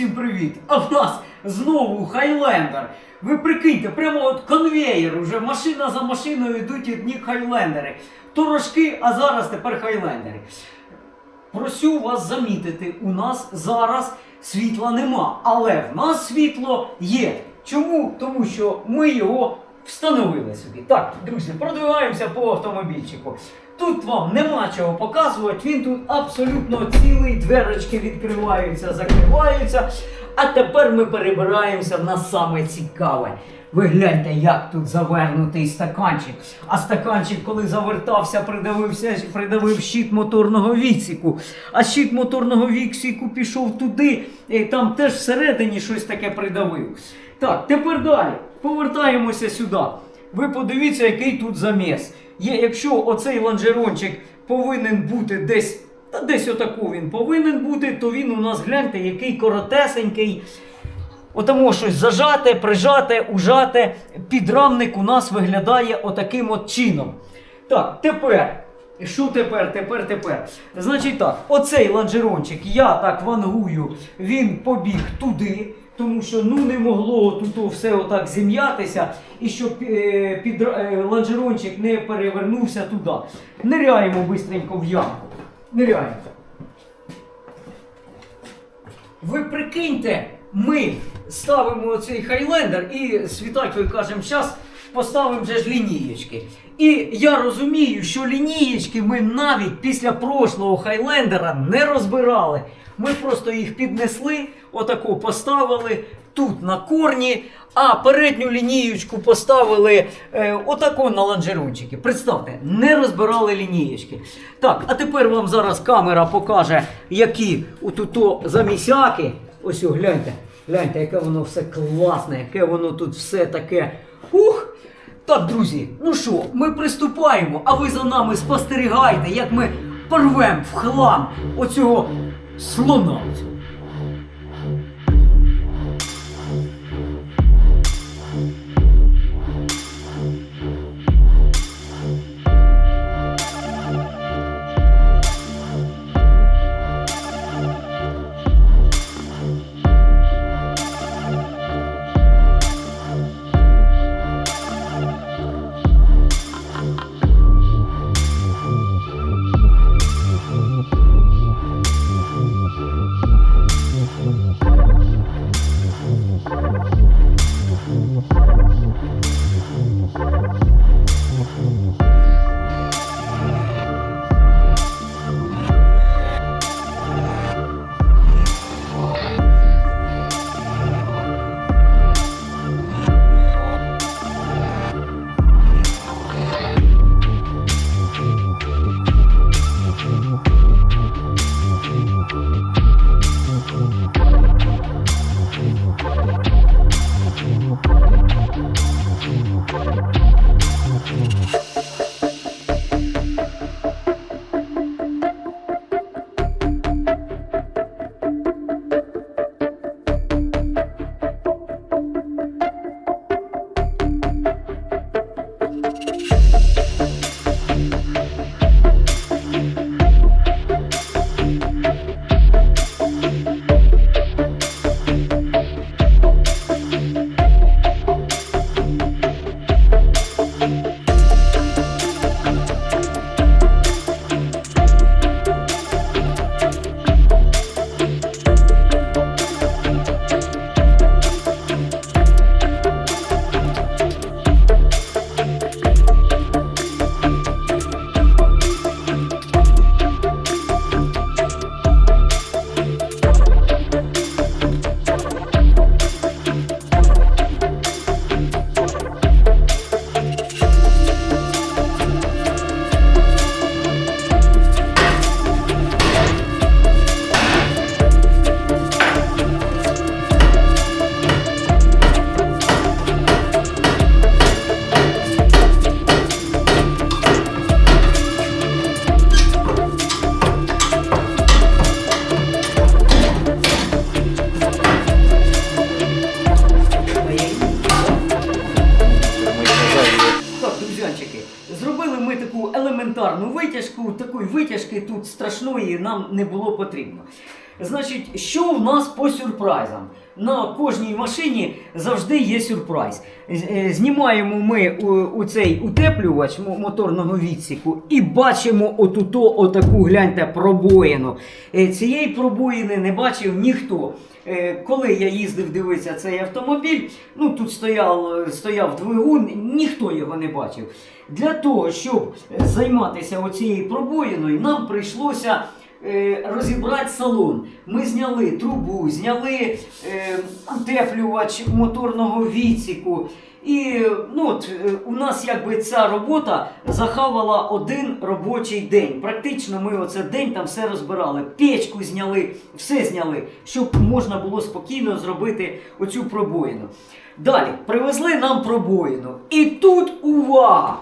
всім привіт! А в нас знову Хайлендер. Ви прикиньте, прямо от конвеєр, уже машина за машиною йдуть одні хайлендери. То рожки, а зараз тепер хайлендери. Просю вас замітити, у нас зараз світла нема, але в нас світло є. Чому? Тому що ми його встановили собі. Так, друзі, продвигаємося по автомобільчику. Тут вам нема чого показувати, він тут абсолютно цілий, дверочки відкриваються, закриваються. А тепер ми перебираємося на саме цікаве. Ви гляньте, як тут завернутий стаканчик. А стаканчик, коли завертався, придавився, придавив щит моторного відсіку. А щит моторного відсіку пішов туди, і там теж всередині щось таке придавив. Так, тепер далі. Повертаємося сюди. Ви подивіться, який тут заміс. Є, якщо оцей лонжерончик повинен бути десь, та десь отаку він повинен бути, то він у нас гляньте, який коротесенький. Отому щось зажате, прижате, ужате. Підрамник у нас виглядає отаким от чином. Так, тепер. Що тепер, тепер, тепер? Значить так, оцей лонжерончик, я так вангую, він побіг туди, тому що ну не могло тут все отак зім'ятися, і щоб е, під, е, лонжерончик не перевернувся туди. Ниряємо бистренько в ямку. Ниряємо. Ви прикиньте, ми ставимо цей хайлендер і світать, Віталькою кажемо, зараз поставимо вже ж лінієчки. І я розумію, що лінієчки ми навіть після прошлого хайлендера не розбирали. Ми просто їх піднесли, отаку поставили тут на корні, а передню лінієчку поставили е, отако на лонжерончики. Представте, не розбирали лінієчки. Так, а тепер вам зараз камера покаже, які отуто замісяки. Ось гляньте, гляньте, яке воно все класне, яке воно тут все таке. Ух! Так, друзі, ну що, ми приступаємо, а ви за нами спостерігайте, як ми порвемо в хлам оцього слона. Такої витяжки тут страшної нам не було потрібно. Значить, що в нас по сюрпризам? На кожній машині завжди є сюрприз. Е, Знімаємо ми у, цей утеплювач моторного відсіку і бачимо отуто отаку гляньте пробоїну. Е, Цієї пробоїни не бачив ніхто. Е, Коли я їздив дивитися цей автомобіль, ну тут стояв, стояв двигун, ніхто його не бачив. Для того, щоб займатися оцією пробоїною, нам прийшлося розібрати салон. Ми зняли трубу, зняли е, утеплювач моторного відсіку. І ну, от, е, у нас якби ця робота захавала один робочий день. Практично ми оце день там все розбирали. Печку зняли, все зняли, щоб можна було спокійно зробити оцю пробоїну. Далі привезли нам пробоїну. І тут увага!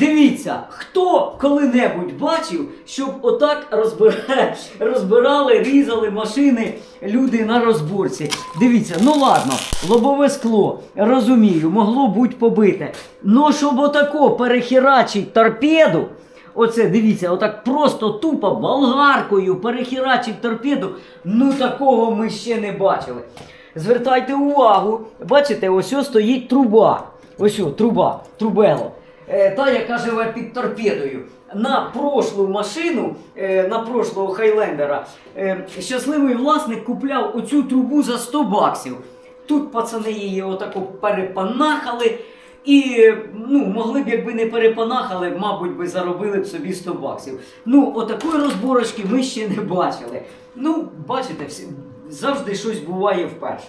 Дивіться, хто коли-небудь бачив, щоб отак розбирали, розбирали, різали машини люди на розборці. Дивіться, ну ладно, лобове скло, розумію, могло бути побите. Ну, щоб отако перехерачить торпеду, оце дивіться, отак просто тупо болгаркою перехерачить торпеду, ну такого ми ще не бачили. Звертайте увагу, бачите, ось стоїть труба. Ось о, труба, трубело. Е, та, яка живе під торпедою. На прошлу машину, е, на прошлого Хайлендера, е, щасливий власник купляв оцю трубу за 100 баксів. Тут пацани її отако перепанахали. І ну, могли б, якби не перепанахали, мабуть, би заробили б собі 100 баксів. Ну, отакої розборочки ми ще не бачили. Ну, бачите, завжди щось буває вперше.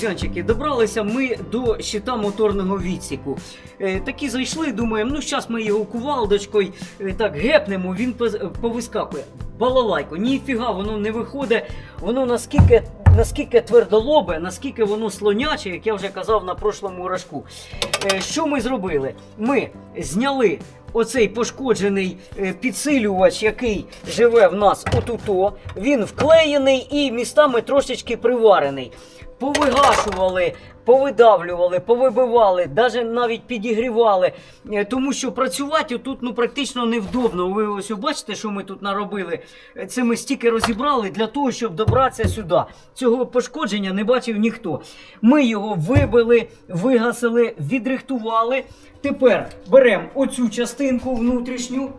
Друзянчики, добралися ми до щита моторного відсіку. Е, такі зайшли, думаємо, ну зараз ми його кувалдочкою е, так гепнемо, він повискакує. Балалайко, ніфіга, воно не виходить, воно наскільки, наскільки твердолобе, наскільки воно слоняче, як я вже казав на прошлому рожку. Е, що ми зробили? Ми зняли оцей пошкоджений підсилювач, який живе в нас отуто. Він вклеєний і містами трошечки приварений. Повигашували, повидавлювали, повибивали, навіть навіть підігрівали. Е, Тому що працювати тут ну, практично невдобно. Ви ось бачите, що ми тут наробили. Е, Це ми стільки розібрали для того, щоб добратися сюди. Цього пошкодження не бачив ніхто. Ми його вибили, вигасили, відрихтували. Тепер беремо оцю частинку внутрішню.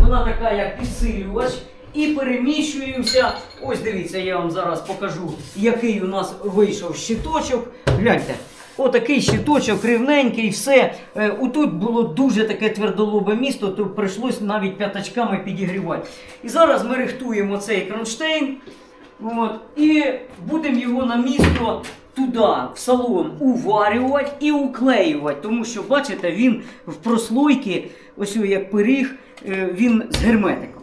Вона така, як підсилювач. І переміщуємося. Ось дивіться, я вам зараз покажу, який у нас вийшов щиточок. Гляньте, отакий щиточок, рівненький, все. Е, Отут було дуже таке твердолобе місто, то прийшлось навіть п'ятачками підігрівати. І зараз ми рихтуємо цей кронштейн. От, і будемо його на місто туди, в салон, уварювати і уклеювати. Тому що, бачите, він в прослойки, ось як пиріг, е, він з герметиком.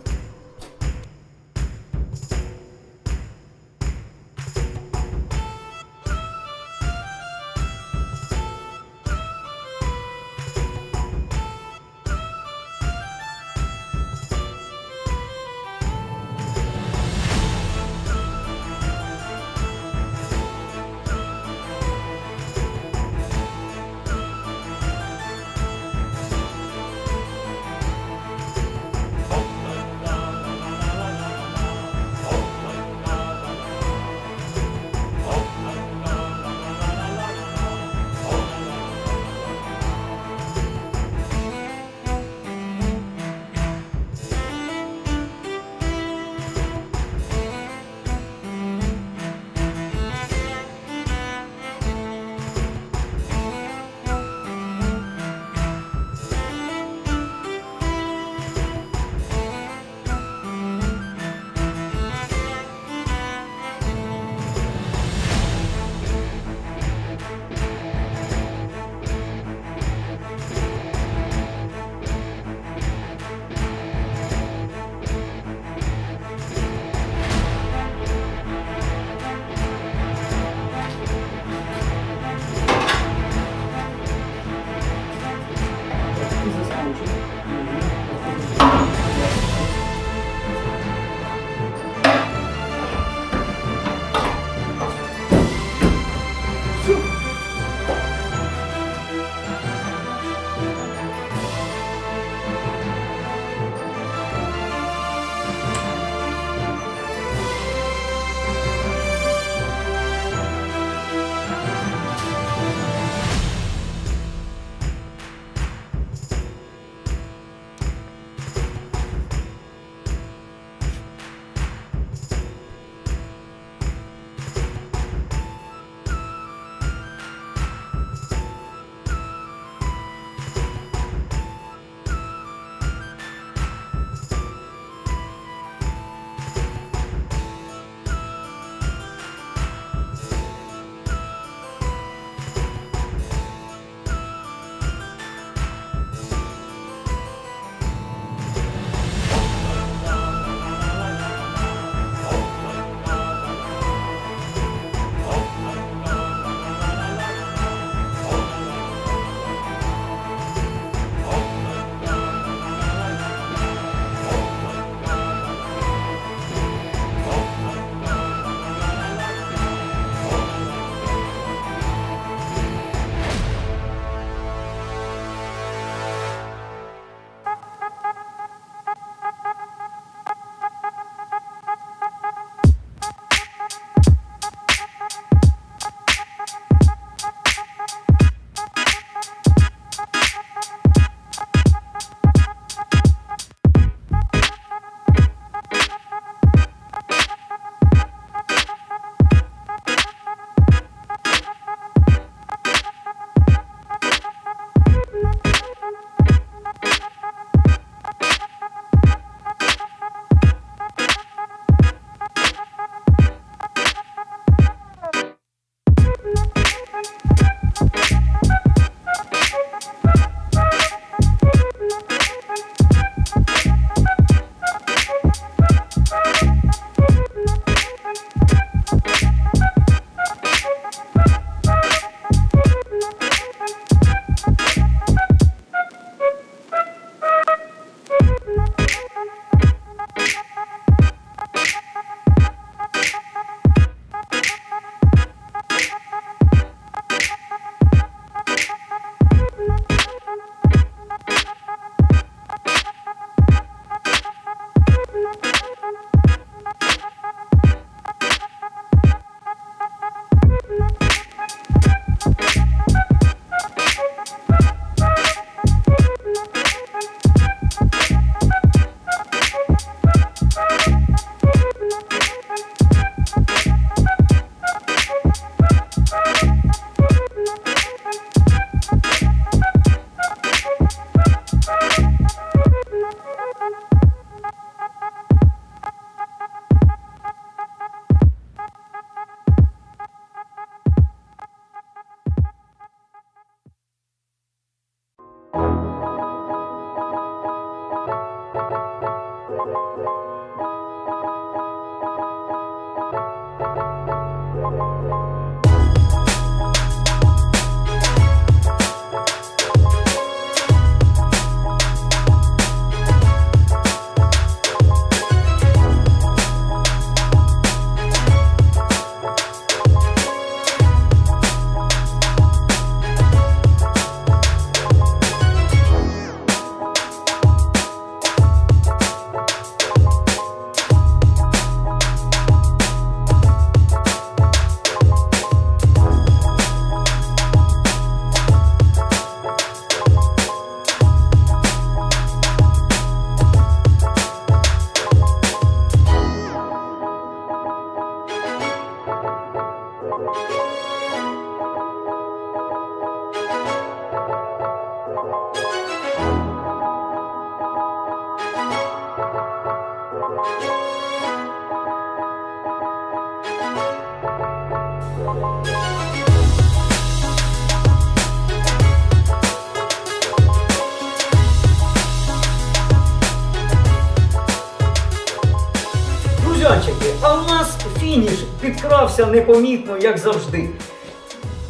Друзячики, а в нас фініш підкрався непомітно, як завжди.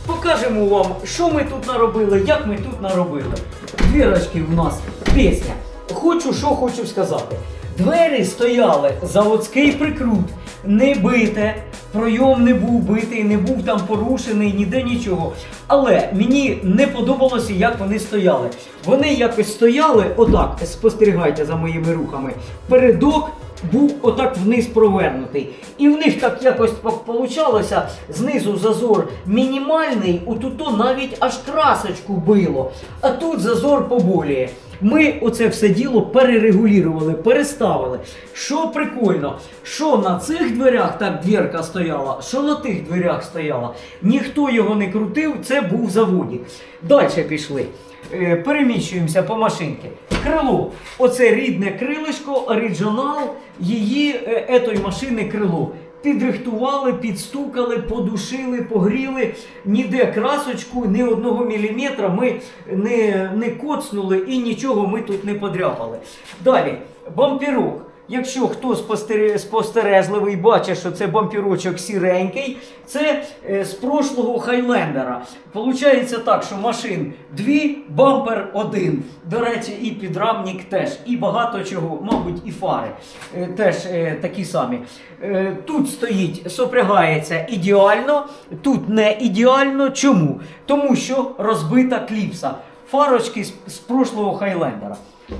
Покажемо вам, що ми тут наробили, як ми тут наробили. Двірочки в нас пісня. Хочу, що хочу сказати. Двері стояли, заводський прикрут, не бите, пройом не був битий, не був там порушений, ніде нічого. Але мені не подобалося, як вони стояли. Вони якось стояли, отак, спостерігайте за моїми рухами. Передок був отак вниз провернутий. І в них так якось получалося, знизу зазор мінімальний, отуто навіть аж красочку било. А тут зазор поболіє. Ми оце все діло перерегулювали, переставили. Що прикольно, що на цих дверях так дверка стояла, що на тих дверях стояла. Ніхто його не крутив, це був заводік. Далі пішли. Е, переміщуємося по машинки. Крило. Оце рідне крилишко, оригінал її е, етої машини крило. Підрихтували, підстукали, подушили, погріли. Ніде красочку, ні одного міліметра ми не, не коцнули і нічого ми тут не подряпали. Далі, бампірок. Якщо хто спостер- спостережливий бачить, що це бампірочок сіренький, це е, з прошлого Хайлендера. Получається так, що машин дві, бампер один. До речі, і підрамник теж, і багато чого, мабуть, і фари е, теж е, такі самі. Е, тут стоїть, сопрягається ідеально, тут не ідеально. Чому? Тому що розбита кліпса. Фарочки з, з прошлого Хайлендера.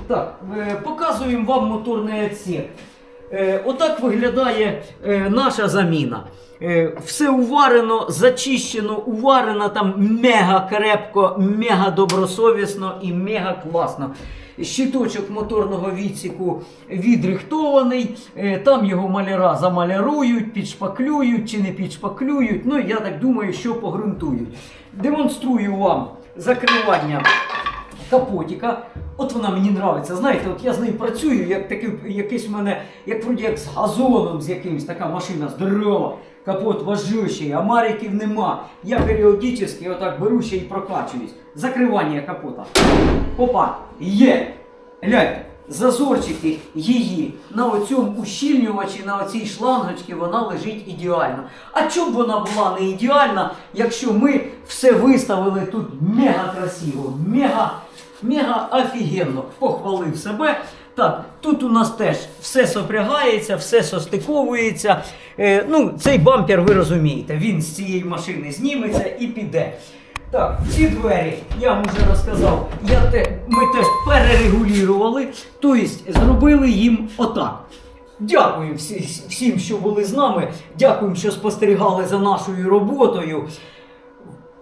Так, е, показуємо вам моторний відсік. Е, Отак виглядає е, наша заміна. Е, Все уварено, зачищено, уварено там мега крепко, мега добросовісно і мега класно. Щиточок моторного відсіку відрихтований, е, там його маляра замалярують, підшпаклюють чи не підшпаклюють. Ну, я так думаю, що погрунтують. Демонструю вам закривання капотіка. От вона мені подобається. Знаєте, от я з нею працюю, як такий, якийсь у мене, як вроді як з газоном, з якимось така машина здорова. Капот важущий, а мариків нема. Я періодично отак беру ще і прокачуюсь. Закривання капота. Опа, є. Гляньте, зазорчики її на оцьому ущільнювачі, на оцій шлангочці, вона лежить ідеально. А чому б вона була не ідеальна, якщо ми все виставили тут мега красиво, мега, мега офігенно. Похвалив себе. Так, тут у нас теж все сопрягається, все состиковується. Е, ну, цей бампер, ви розумієте, він з цієї машини зніметься і піде. Так, ці двері, я вам вже розказав, я те, ми теж перерегулювали, тобто зробили їм отак. Дякую всі, всім, що були з нами. Дякуємо, що спостерігали за нашою роботою.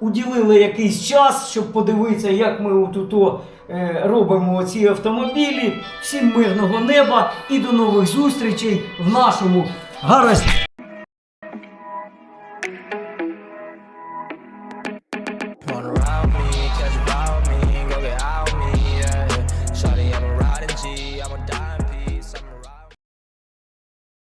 Уділили якийсь час, щоб подивитися, як ми отуто е, робимо ці автомобілі. Всім мирного неба і до нових зустрічей в нашому гаразд.